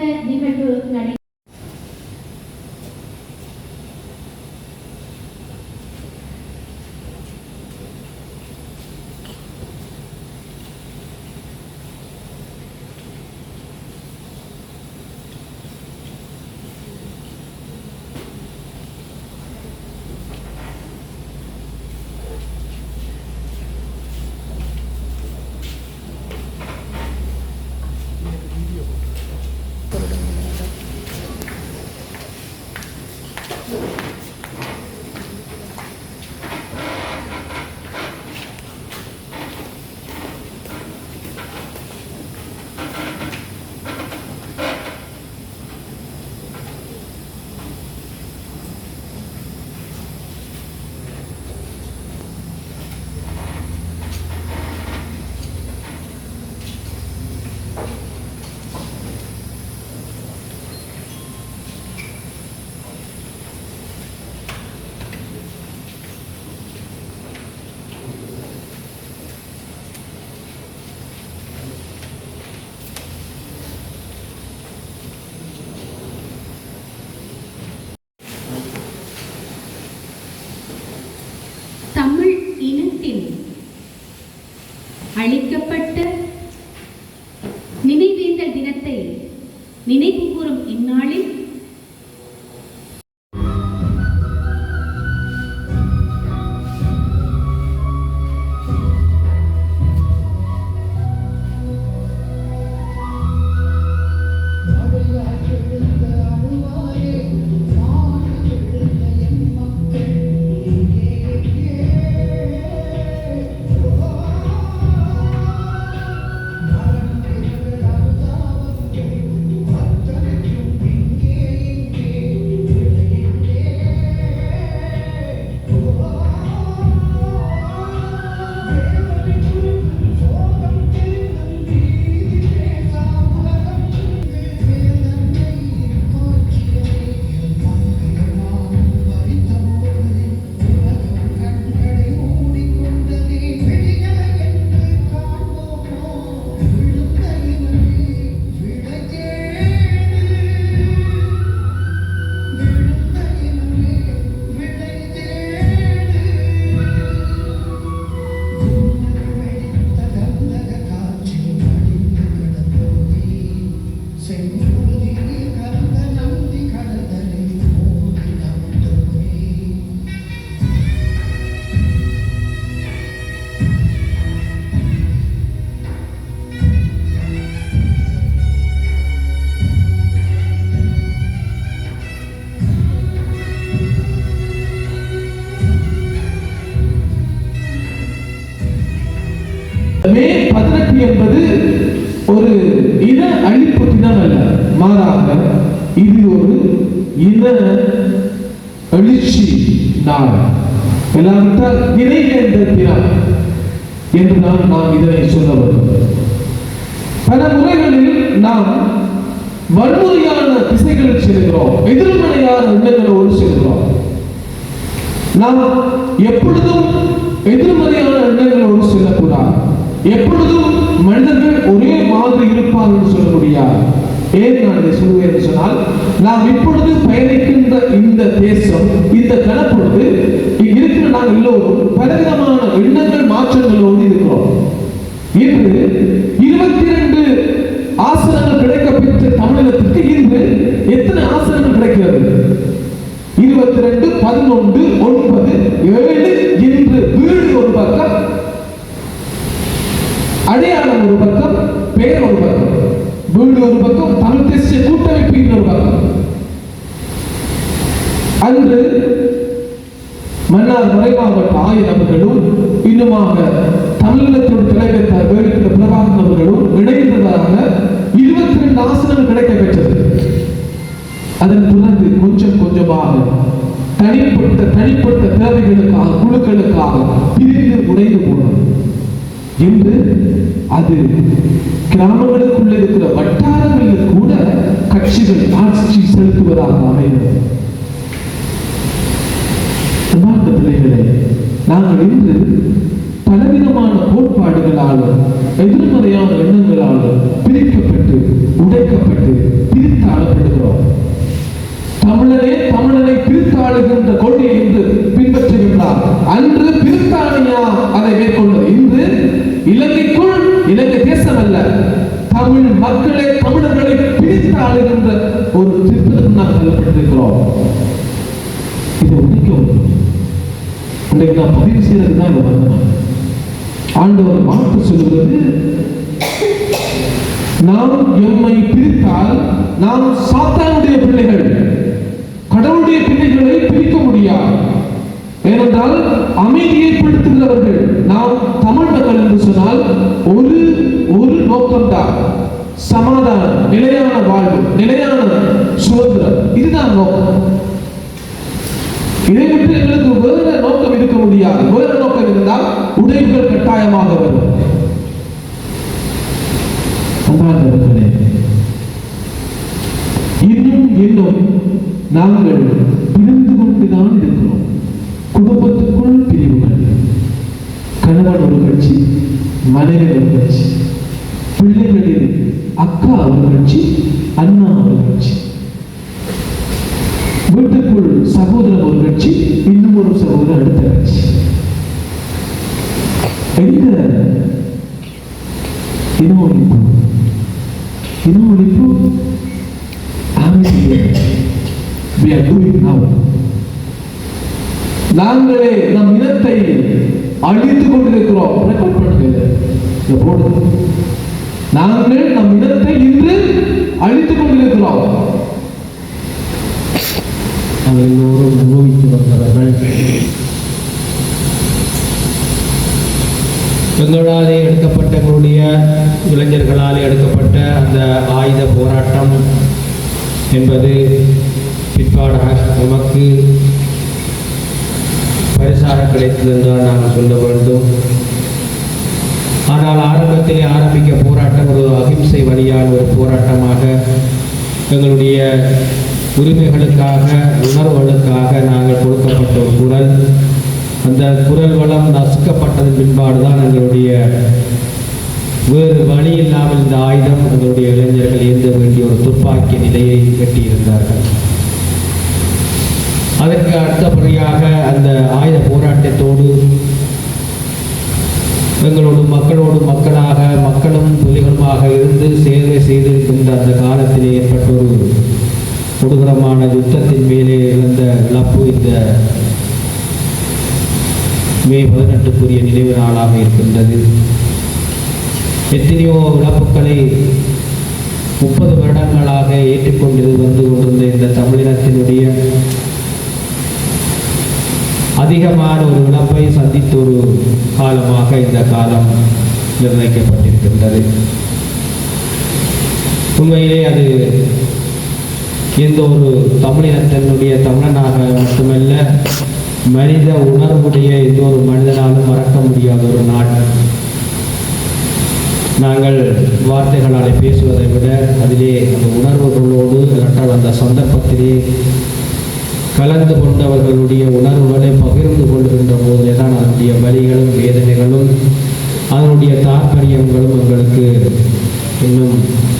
అయితే డిఫెక్ట్ அளிக்கப்பட்ட இது ஒரு இன எழுச்சி நாள். எல்லாவிட்டால் நினைவேந்த தினம் என்றுதான் நாம் இதனை சொல்ல வேண்டும். பல முறைகளில் நாம் வன்முறையான திசைகளில் செல்கிறோம். எதிர்மறையான எண்ணங்களோடு செல்கிறோம். நாம் எப்பொழுதும் எதிர்மறையான எண்ணங்களோடு செல்லக்கூடாது. எப்பொழுதும் மனிதர்கள் ஒரே மாதிரி இருப்பார்கள் சொல்ல முடியாது. ஏன் நான் இதை என்று சொன்னால் நாம் இப்பொழுது பயணிக்கின்ற இந்த தேசம் இந்த கணப்பொழுது இருக்கிற நாங்கள் எல்லோரும் பலவிதமான எண்ணங்கள் மாற்றங்களோடு இருக்கிறோம். இன்று இருபத்தி ரெண்டு ஆசனங்கள் கிடைக்கப்பெற்ற தமிழகத்திற்கு இன்று எத்தனை ஆசனங்கள் கிடைக்கிறது? இருபத்தி ரெண்டு பதினொன்று ஒன்பது ஏழு இன்று வீடு ஒரு பக்கம் அடையாளம் ஒரு பக்கம் பெயர் ஒரு பக்கம். வீடு ஒரு பக்கம் தமிழ் தேசிய கூட்டமைப்பு இன்னொரு பக்கம் அன்று மன்னார் மறைமாவட்ட ஆயர் அவர்களும் இன்னுமாக தமிழகத்தோடு தலைவர் வேலுக்கிற பிரபாகரன் அவர்களும் இணைந்ததாக இருபத்தி ரெண்டு ஆசனங்கள் கிடைக்க பெற்றது அதன் தொடர்ந்து கொஞ்சம் கொஞ்சமாக தனிப்பட்ட தனிப்பட்ட தேவைகளுக்காக குழுக்களுக்காக பிரிந்து உடைந்து போனது. என்று அது கிராமங்களுக்குள்ள இருக்கிற வட்டாரங்களில் கூட கட்சிகள் ஆட்சி செலுத்துவதாக அமைந்தது அன்பார்ந்த பிள்ளைகளே நாங்கள் இன்று பலவிதமான கோட்பாடுகளாலும் எதிர்மறையான எண்ணங்களாலும் பிரிக்கப்பட்டு உடைக்கப்பட்டு பிரித்து தமிழரே தமிழனை பிரித்தாளுகின்ற கொள்கை என்று பின்பற்றுகின்றார். அன்று பிரித்தானியா அதை மேற்கொண்டது. இன்று இலங்கைக்குள் இலங்கை தேசம் அல்ல தமிழ் மக்களே தமிழர்களை பிரித்தாளுகின்ற ஒரு திட்டத்தில் நாம் தள்ளப்பட்டிருக்கிறோம். இதை உடைக்க இன்றைக்கு நான் பதிவு செய்யறதுக்கு தான் இதை வந்தேன் ஆண்டவர் வாழ்த்து சொல்கிறது நாம் எம்மை பிரித்தால் நாம் சாத்தானுடைய பிள்ளைகள் கடவுளுடைய பிள்ளைகளை பிரிக்க முடியாது ஏனென்றால் அமைதியை ஏற்படுத்துகிறவர்கள் நாம் தமிழ் மக்கள் என்று சொன்னால் ஒரு ஒரு நோக்கம்தான். சமாதானம் நிலையான வாழ்வு நிலையான சுதந்திரம். இதுதான் நோக்கம். இதை விட்டு எங்களுக்கு வேற நோக்கம் இருக்க முடியாது. வேற நோக்கம் இருந்தால் உடைவுகள் கட்டாயமாக வரும். இன்னும் இன்னும் நாங்கள் மனைவி வந்துச்சு பிள்ளைகள் அக்கா வந்துச்சு அண்ணா வந்துச்சு வீட்டுக்குள் சகோதரம் வந்துச்சு இன்னும் ஒரு சகோதரர் அடுத்தாச்சு எங்க? இன ஒழிப்பு இன ஒழிப்பு நாங்களே நம் இனத்தை அழித்துக் கொண்டிருக்கிறோம். ரெக்கார்ட் பண்ணுங்க இதை போடுங்க நாங்கள் நம் இடத்தை இன்று அழித்துக் கொண்டிருக்கிறோம். நாங்கள் எல்லோரும் அனுபவித்து வந்தவர்கள். எங்களாலே எடுக்கப்பட்ட எங்களுடைய இளைஞர்களால் எடுக்கப்பட்ட அந்த ஆயுத போராட்டம் என்பது பிற்பாடாக நமக்கு பரிசாக கிடைத்தது என்றால் நாங்கள் சொல்ல வேண்டும். ஆனால் ஆரம்பத்திலே ஆரம்பிக்க போராட்டம் ஒரு அகிம்சை வழியான ஒரு போராட்டமாக எங்களுடைய உரிமைகளுக்காக உணர்வுகளுக்காக நாங்கள் கொடுக்கப்பட்ட ஒரு குரல். அந்த குரல் வளம் நசுக்கப்பட்டது பின்பாடு தான் எங்களுடைய வேறு வழி இல்லாமல் இந்த ஆயுதம் எங்களுடைய இளைஞர்கள் ஏந்த வேண்டிய ஒரு துப்பாக்கிய நிலையை கட்டியிருந்தார்கள். அதற்கு அடுத்தபடியாக அந்த ஆயுத போராட்டத்தோடு எங்களோடு மக்களோடு மக்களாக மக்களும் புலிகளுமாக இருந்து சேவை செய்திருக்கின்ற அந்த காலத்திலே ஏற்பட்ட ஒரு கொடூரமான யுத்தத்தின் மேலே இருந்த இழப்பு இந்த மே பதினெட்டுக்குரிய நினைவு நாளாக இருக்கின்றது. எத்தனையோ இழப்புக்களை முப்பது வருடங்களாக ஏற்றுக்கொண்டு வந்து கொண்டிருந்த இந்த தமிழினத்தினுடைய அதிகமான ஒரு இழப்பை சந்தித்த ஒரு காலமாக இந்த காலம் நிர்ணயிக்கப்பட்டிருக்கின்றது. உண்மையிலே அது எந்த ஒரு தமிழினத்தினுடைய தமிழனாக மட்டுமல்ல மனித உணர்வுடைய எந்த ஒரு மனிதனாலும் மறக்க முடியாத ஒரு நாள். நாங்கள் வார்த்தைகளால் பேசுவதை விட அதிலே அந்த உணர்வுகளோடு இல்லாட்டால் அந்த சந்தர்ப்பத்திலே கலந்து கொண்டவர்களுடைய உணர்வுகளை பகிர்ந்து கொள்கின்ற போதே தான் அதனுடைய வலிகளும் வேதனைகளும் அதனுடைய தாற்பயங்களும் எங்களுக்கு இன்னும்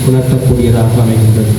உணர்த்தக்கூடியதாக அமைகின்றது.